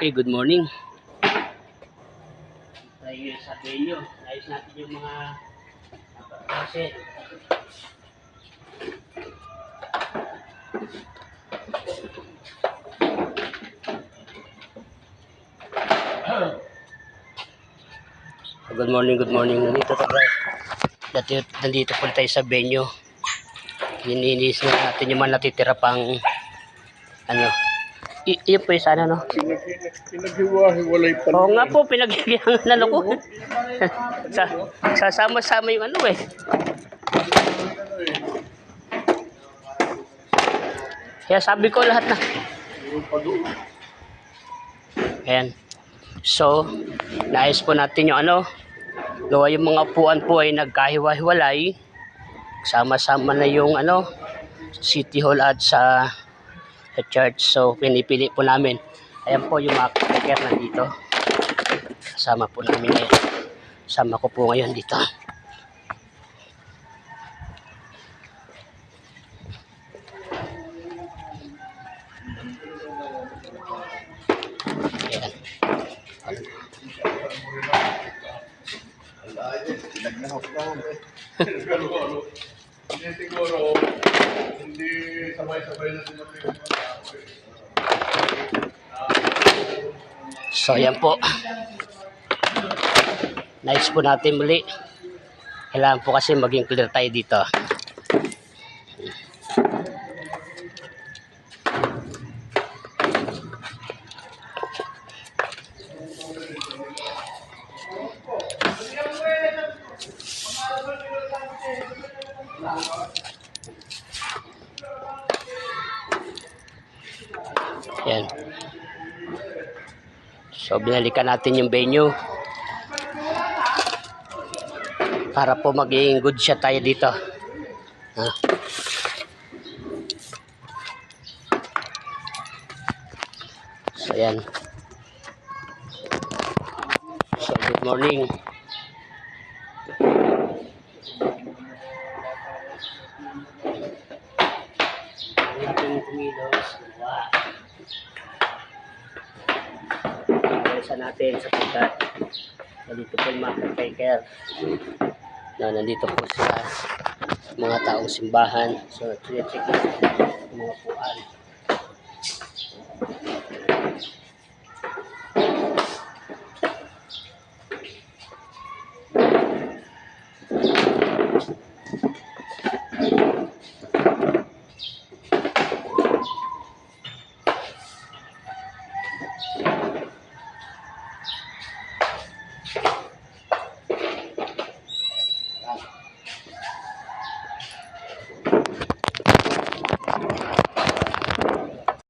Okay, good morning. Tayo sa venue. Ayos natin yung mga kasi Good morning, good morning. Nandito tayo. Dati, nandito po tayo sa venue. Hininis na natin yung mga natitira pang ano. I, yun po yung sana, no? Pinaghiwa-hiwalay pa Oo nga po, pinaghihiyangan na ako. sa, sasama-sama yung ano eh. Kaya sabi ko lahat na. Ayan. So, naayos po natin yung ano. Gawa yung mga upuan po ay nagkahiwa-hiwalay. Sama-sama na yung ano, City Hall at sa, sa church. So, pinipili po namin. Ayan po yung mga speaker na dito. Kasama po namin ngayon. Sama ko po ngayon dito. Ayan. Siguro, sabay-sabay na tao eh. So, ayan po. Nice po natin muli. Kailangan po kasi maging clear tayo dito. Ayan. So, binalikan natin yung venue. Para po maging good shot tayo dito. Ha? So, ayan. So, good morning. Ating kumilos. Wow. Pagkakaisa natin sa pagkat nandito po yung mga caretaker na nandito po sila mga taong simbahan so check natin mga puan